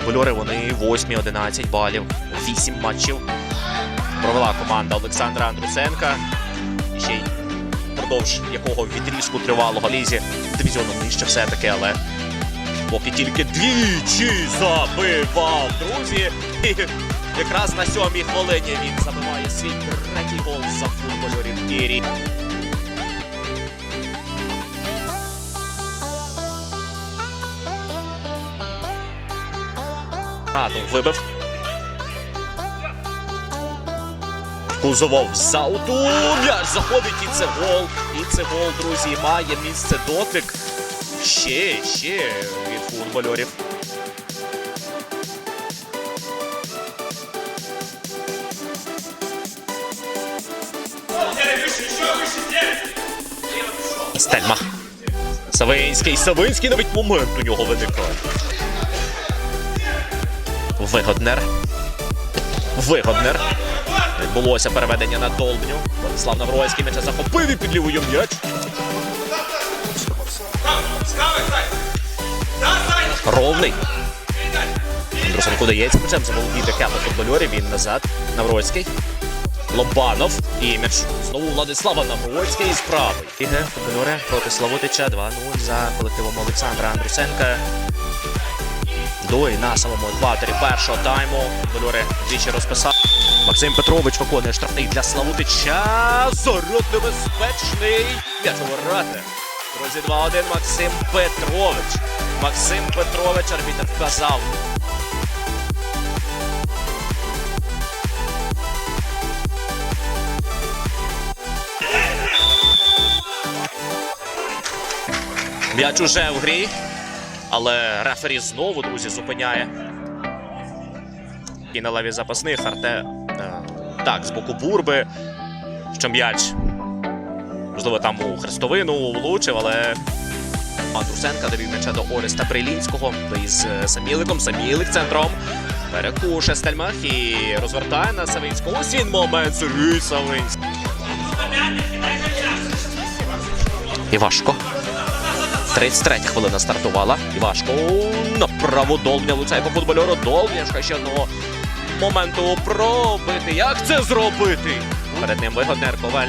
футбольори. Вони 8-11 балів, 8 матчів. Провела команда Олександра Андрусенка. Ще й впродовж якого відрізку тривалого лізі дивізіону нижче все-таки, але поки тільки двічі забивав, друзі. І якраз на сьомій хвилині він забиває свій третій гол за футбольорів Кірі. Радом вибив. Кузовов за ауту. М'яч заходить і це гол. І це гол, друзі. Має місце дотик. Ще, ще від футбольорів. Стельма. Савинський, Савинський навіть момент у нього виникає. Вигоднер. Вигоднер. Відбулося переведення на Долбню. Владислав Навроцький м'яча захопив і під лівою м'яч. Ровний. Андрусенко дається м'ячем заволодіти кепа футбольорів. Він назад. Навроцький. Лобанов. І знову Владислава Навроцький з правої. Іге футбольори проти Славутича 2-0 за колективом Олександра Андрусенка. До і на самому екваторі першого тайму. Футбольори двічі розписали. Максим Петрович виконує штрафний для Славутича. Заряд небезпечний. Ворота. Друзі, 2-1 Максим Петрович. Максим Петрович арбітер вказав. М'яч уже в грі, але рефері знову, друзі, зупиняє. І на леві запасних Арте. е, Так, з боку бурби. Що м'яч. Можливо, там у хрестовину влучив, але. Андрусенка довів м'яча до Ореста Прилінського. Із е, Саміликом. Самілик центром. Перекуше Стельмах і розвертає на Савинського. Ось він момент. Сергій Савинський. Івашко. 33 хвилина стартувала. Івашко направо Долбня влучає по футбольору. Долбня шукає ще одного моменту пробити. Як це зробити? Перед ним вигоднер Коваль.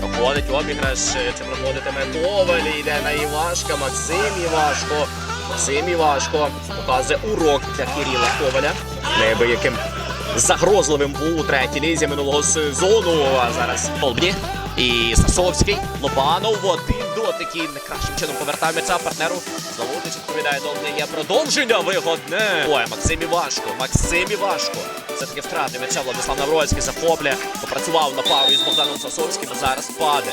Проходить обіграш. Чи проходитиме Коваль? Йде на Івашка. Максим Івашко. Максим Івашко показує урок для Кирила Коваля. Неабияким загрозливим був у третій лізі минулого сезону. А зараз Долбні. І Сасовський, Лобанов один дотик і не чином повертає м'яча партнеру. Залутич відповідає Долбні. Є продовження вигодне. Ой, Максим Івашко, Максим Івашко. Все-таки втрати м'яча Владислав Навроцький захоплює. Попрацював на пару із Богданом Сасовським. Зараз паде.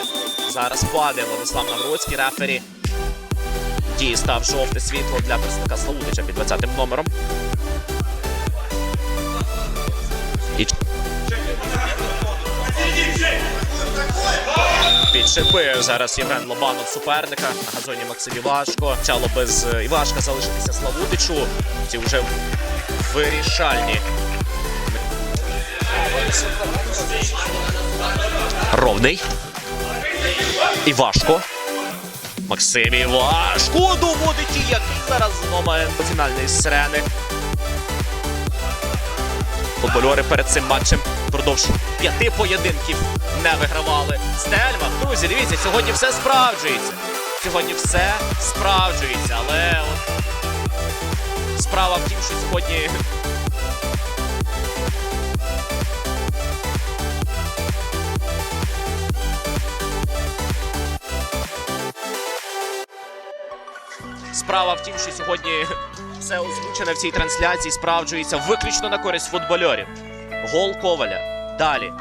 Зараз паде Владислав Навроцький, рефері. Дістав жовте світло для представника Славутича під 20 номером. Підшипив зараз Євген Лобанов суперника на газоні Максим Івашко. Чало без е, Івашка залишитися Славутичу. Ці вже вирішальні. Ровний. Івашко. Максим Івашко доводить який зараз момент фінальної сирени. Футбольори перед цим матчем впродовж п'яти поєдинків не вигравали. Стельмах, друзі, дивіться, сьогодні все справджується. Сьогодні все справджується, але от справа в тім, що сьогодні. Справа в тім, що сьогодні все озвучене в цій трансляції справджується виключно на користь футбольорів. Гол Коваля. Далі